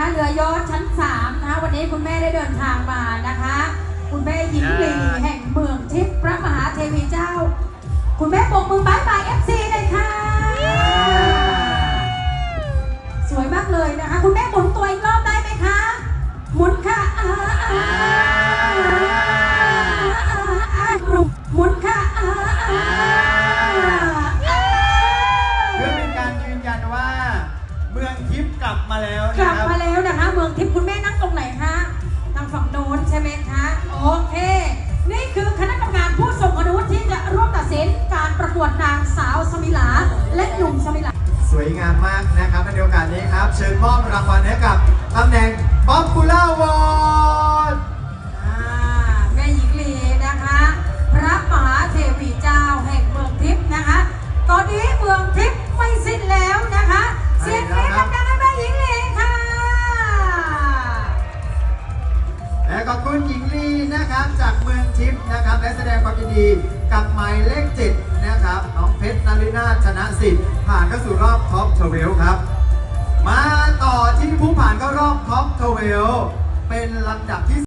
นะคะเรือยอดชั้น3นะคะวันนี้คุณแม่ได้เดินทางมานะคะ คุณแม่หญิงลีแห่งเมืองทิพย์พระมหาเทวีเจ้า คุณแม่ปกมือบายบายเอฟซีเลยค่ะ สวยมากเลยนะคะ คุณแม่หมุนตัวอีกรอบได้ไหมคะ หมุนค่ะอ่า เมืองทิพย์กลับมาแล้วกนะลับครับ มาแล้วนะคะ เมืองทิพย์คุณแม่นั่งตรงไหนคะทางฝั่งโน้นใช่ไหมคะโอเค นี่คือคณะกรรมการผู้ทรงคุณวุฒิที่จะร่วมตัดสินการประกวดนางสาวสมิลาและหนุ่มสมิลา สวยงามมากนะครับในโอกาสนี้ครับ เชิญมอบรางวัลให้กับตำแหน่ง Popular Award อ่าแม่หญิงลีนะคะ พระมหาเทวีเจ้าแห่งเมืองทิพย์นะคะ ตอนนี้เมืองทิพย์ไม่สิ้นแล้วนะคะ เสียงเขอบคุณหญิงลีนะครับ จากเมืองทิพย์นะครับ และแสดงความยินดีกับหมายเลขเจ็ดนะครับน้องเพชรนารินาชนะสิทธิ์ผ่านเข้าสู่รอบท็อปทเวลครับ มาต่อที่ผู้ผ่านเข้ารอบท็อปทเวลเป็นลำดับที่